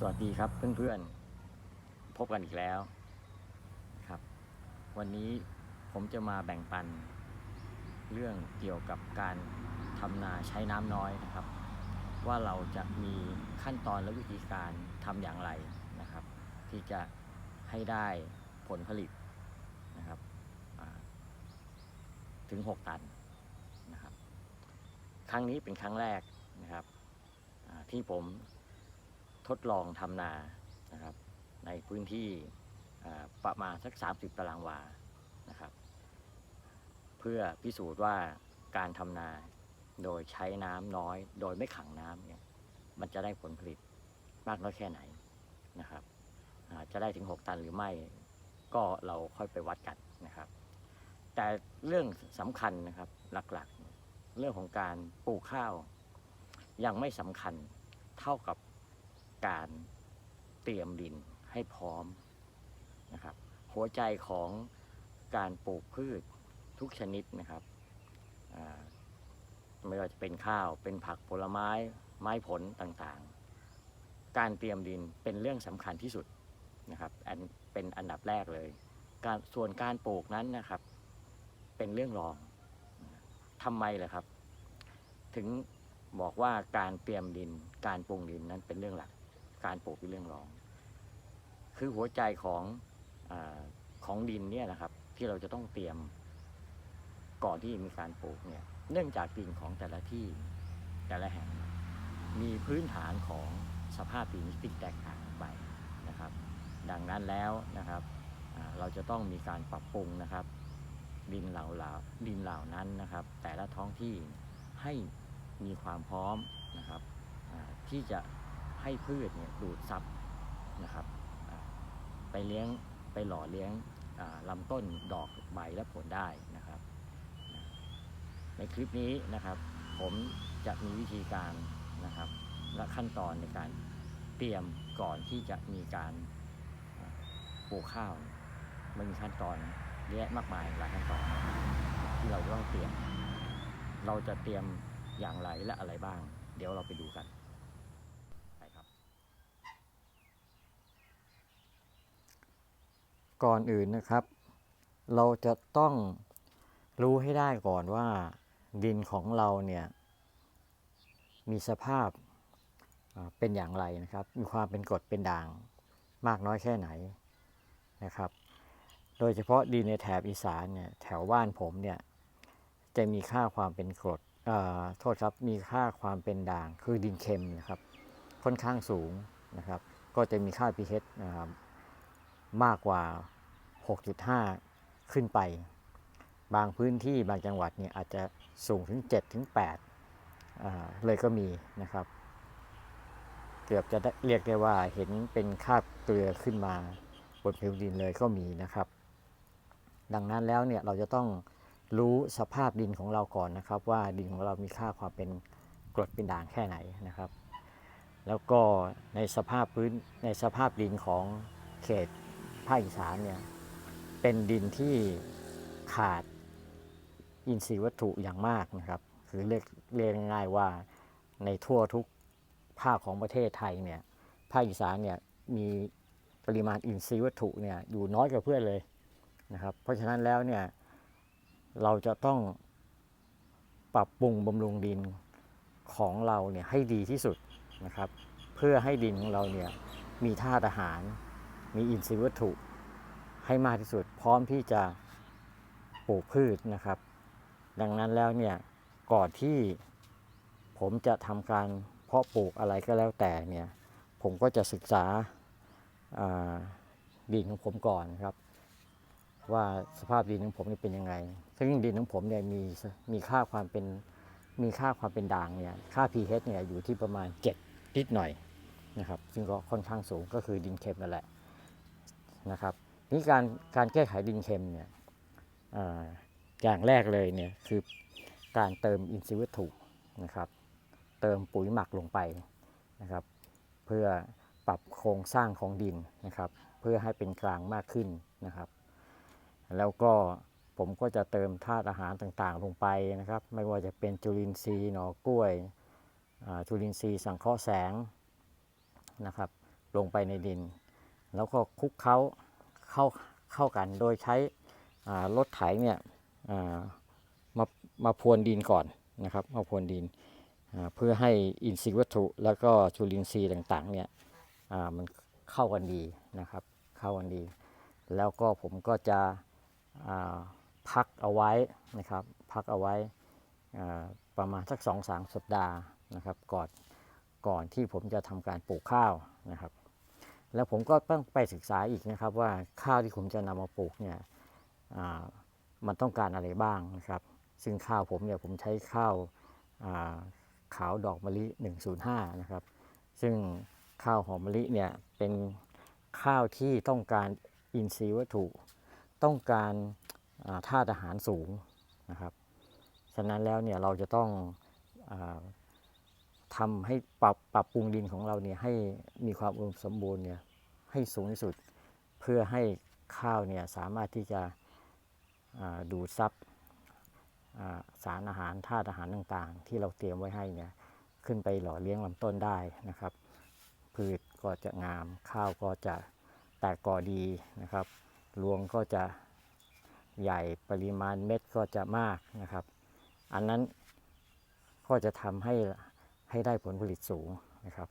สวัสดีครับเพื่อนๆ พบกันอีกแล้วครับ วันนี้ผมจะมาแบ่งปัน เรื่องเกี่ยวกับการทำนาใช้น้ำน้อยนะครับ ว่าเราจะมีขั้นตอนและวิธีการทำอย่างไรนะครับ ที่จะให้ได้ผลผลิตนะครับถึง 6 ตันนะครับ ครั้งนี้เป็นครั้งแรกนะครับที่ผม ทดลองทำนานะครับ ในพื้นที่ประมาณสัก 30 ตารางวานะครับ เพื่อพิสูจน์ว่าการทำนาโดยใช้น้ำน้อย โดยไม่ขังน้ำเนี่ยมันจะได้ผลผลิตมากน้อยแค่ไหนนะครับจะได้ถึง 6 ตันหรือไม่ก็เราค่อยไปวัดกันนะครับ แต่เรื่องสำคัญนะครับหลักๆ เรื่องของการปลูกข้าวยังไม่สำคัญเท่ากับ การเตรียมดินให้พร้อมนะครับ หัวใจของการปลูกพืชทุกชนิดนะครับไม่ว่าจะเป็นข้าวเป็นผักผลไม้ไม้ผลต่างๆ การเตรียมดินเป็นเรื่องสำคัญที่สุดนะครับอันเป็นอันดับแรกเลยการส่วนการปลูกนั้นนะครับ เป็นเรื่องรองทำไมล่ะครับ ถึงบอกว่าการเตรียมดินการปรุงดินนั้นเป็นเรื่องหลัก การปลูกเป็นเรื่องรอง คือหัวใจของอของดินเนี่ยนะครับ ที่เราจะต้องเตรียมก่อนที่มีการปลูกเนี่ย เนื่องจากดินของแต่ละที่แต่ละแห่ง มีพื้นฐานของสภาพดินที่แตกต่างกันไปนะครับ ดังนั้นแล้วนะครับเราจะต้องมีการปรับปรุงนะครับ ดินเหล่าเหล่าดินเหล่านั้นนะครับ แต่ละท้องที่ให้มีความพร้อมนะครับที่จะ ให้พืชเนี่ยดูดซับนะครับไปเลี้ยงไปหล่อเลี้ยงลำต้นดอกใบและผลได้นะครับ ในคลิปนี้นะครับ ผมจะมีวิธีการนะครับ และขั้นตอนในการเตรียมก่อนที่จะมีการปลูกข้าวมันมีขั้นตอนเยอะมากมายหลายขั้นตอน ที่เราต้องเตรียม เราจะเตรียมอย่างไรและอะไรบ้าง เดี๋ยวเราไปดูกันไปครับ ก่อนอื่นนะครับ เราจะต้องรู้ให้ได้ก่อนว่า ดินของเราเนี่ย มีสภาพเป็นอย่างไรนะครับ มีความเป็นกรดเป็นด่างมากน้อยแค่ไหนนะครับ โดยเฉพาะดินในแถบอีสานเนี่ยแถวบ้านผมเนี่ยจะมีค่าความเป็นกรดอ่อโทษครับมีค่าความเป็นด่างคือดินเค็มนะครับ ค่อนข้างสูงนะครับ ก็จะมีค่า pH นะครับ มากกว่า 6.5 ขึ้นไป บางพื้นที่บางจังหวัดเนี่ยอาจจะสูงถึง 7 ถึง8เลยก็มีนะครับ เกือบจะเรียกได้ว่าเห็นเป็นคาบเกลือขึ้นมาบนผิวดินเลยก็มีนะครับ ดังนั้นแล้วเนี่ยเราจะต้องรู้สภาพดินของเราก่อนนะครับ ว่าดินของเรามีค่าความเป็นกรดเป็นด่างแค่ไหนนะครับ แล้วก็ในสภาพพื้นในสภาพดินของเขต ภาคอีสานเนี่ยเป็นดินที่ขาดอินทรีย์วัตถุอย่างมากนะครับคือเรียกเรียกง่ายๆว่าในทั่วทุกภาคของประเทศไทยเนี่ยภาคอีสานเนี่ยมีปริมาณอินทรีย์วัตถุเนี่ยอยู่น้อยกว่าเพื่อนเลยนะครับ เพราะฉะนั้นแล้วเนี่ยเราจะต้องปรับปรุงบำรุงดินของเราเนี่ยให้ดีที่สุดนะครับ เพื่อให้ดินของเราเนี่ยมีธาตุอาหาร มีอินทรีย์วัตถุให้มากที่สุด พร้อมที่จะปลูกพืชนะครับ ดังนั้นแล้วเนี่ยก่อนที่ผมจะทำการเพาะปลูกอะไรก็แล้วแต่เนี่ยผมก็จะศึกษาอ่าดินของผมก่อนครับ ว่าสภาพดินของผมนี่เป็นยังไง ซึ่งดินของผมเนี่ยมีมีค่าความเป็นมีค่าความเป็นด่างเนี่ยค่า pH เนี่ยอยู่ที่ประมาณ 7 นิดหน่อยนะครับ ซึ่งก็ค่อนข้างสูงก็คือดินเค็มนั่นแหละ นะครับนี่การการแก้ไขดินเค็มเนี่ยออย่างแรกเลยเนี่ยคือการเติมอินทรีย์วัตถุนะครับ เติมปุ๋ยหมักลงไปนะครับ เพื่อปรับโครงสร้างของดินนะครับ เพื่อให้เป็นกลางมากขึ้นนะครับ แล้วก็ผมก็จะเติมธาตุอาหารต่างๆ ลงไปนะครับ ไม่ว่าจะเป็นจุลินทรีย์หน่อกล้วยจุลินทรีย์สังเคราะห์แสงนะครับ ลงไปในดิน แล้วก็คลุกเคล้าเข้าเข้ากัน โดยใช้รถไถเนี่ยมามาพรวนดินก่อนนะครับมาพรวนดินเพื่อให้อินทรีย์วัตถุแล้วก็จุลินทรีย์ต่างๆเนี่ยมันเข้ากันดีนะครับ เข้ากันดี แล้วก็ผมก็จะพักเอาไว้นะครับ พักเอาไว้ประมาณสักสองสามสัปดาห์นะครับ ก่อนก่อนที่ผมจะทำการปลูกข้าวนะครับ แล้วผมก็ต้องไปศึกษาอีกนะครับว่าข้าวที่ผมจะนำมาปลูกเนี่ยมันต้องการอะไรบ้างนะครับ ซึ่งข้าวผมเนี่ยผมใช้ข้าวาขาวดอกมะลิ 105 นะครับ ซึ่งข้าวหอมมะลิเนี่ยเป็นข้าวที่ต้องการอินทรีย์วัตถุ ต้องการธาตุอาหารสูงนะครับ ฉะนั้นแล้วเนี่ยเราจะต้องอ ทำให้ปรับปรับปรุงดินของเราเนี่ยให้มีความอุดมสมบูรณ์เนี่ยให้สูงที่สุด เพื่อให้ข้าวเนี่ยสามารถที่จะดูดซับสารอาหารธาตุอาหารต่างๆ ที่เราเตรียมไว้ให้เนี่ยขึ้นไปหล่อเลี้ยงลำต้นได้นะครับ พืชก็จะงามข้าวก็จะแตกกอดีนะครับ รวงก็จะใหญ่ปริมาณเม็ดก็จะมากนะครับ อันนั้นก็จะทำให้ ให้ได้ผลผลิตสูงนะครับ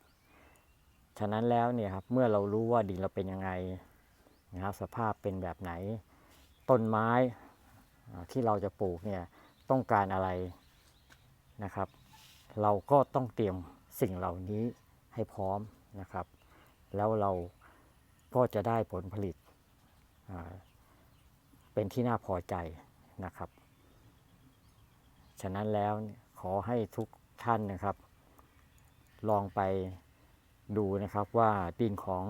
ฉะนั้นแล้วเนี่ยครับเมื่อเรารู้ว่าดินเราเป็นยังไงนะครับสภาพเป็นแบบไหน ต้นไม้ที่เราจะปลูกเนี่ยต้องการอะไรนะครับ เราก็ต้องเตรียมสิ่งเหล่านี้ให้พร้อมนะครับ แล้วเราก็จะได้ผลผลิตเป็นที่น่าพอใจนะครับ ฉะนั้นแล้วขอให้ทุกท่านนะครับ ลองไปดูนะครับว่าดินของ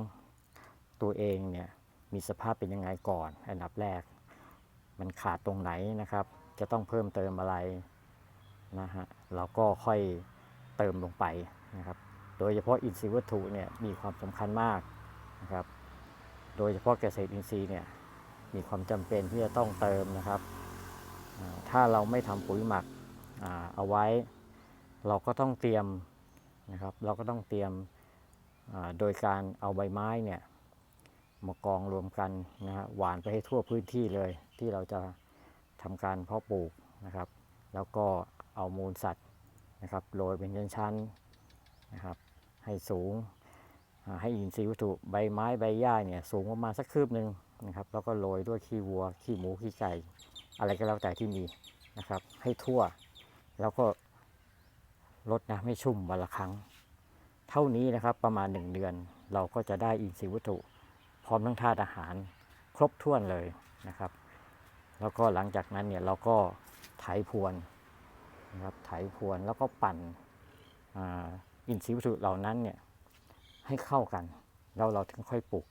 ตัวเองเนี่ยมีสภาพเป็นยังไงก่อน อันดับแรก มันขาดตรงไหนนะครับ จะต้องเพิ่มเติมอะไรนะฮะเราก็ค่อยเติมลงไปนะครับโดยเฉพาะอินทรีย์วัตถุเนี่ยมีความสำคัญมากนะครับ โดยเฉพาะเกษตรอินทรีย์เนี่ยมีความจำเป็นที่จะต้องเติมนะครับ ถ้าเราไม่ทำปุ๋ยหมักเอาไว้ เราก็ต้องเตรียม นะครับ เราก็ต้องเตรียมโดยการเอาใบไม้เนี่ยมากองรวมกันนะฮะหวานไปให้ทั่วพื้นที่เลย ที่เราจะทำการเพาะปลูกนะครับ แล้วก็เอามูลสัตว์นะครับโรยเป็นชั้นๆนะครับให้สูงให้อินทรีย์วัตถุใบไม้ใบหญ้าเนี่ยสูงประมาณสักคืบหนึ่งนะครับแล้วก็โรยด้วยขี้วัวขี้หมูขี้ไก่อะไรก็แล้วแต่ที่มีนะครับให้ทั่ว แล้วก็ ลดน้ำให้ชุ่มวันละครั้ง เท่านี้นะครับประมาณ 1 เดือน เราก็จะได้อินทรีย์วัตถุ พร้อมทั้งธาตุอาหารครบถ้วนเลยนะครับ แล้วก็หลังจากนั้นเนี่ยเราก็ไถพรวนนะครับไถพรวนแล้วก็ปั่นอ,อินทรีย์วัตถุเหล่านั้นเนี่ยให้เข้ากัน แล้วเราถึงค่อยปลูก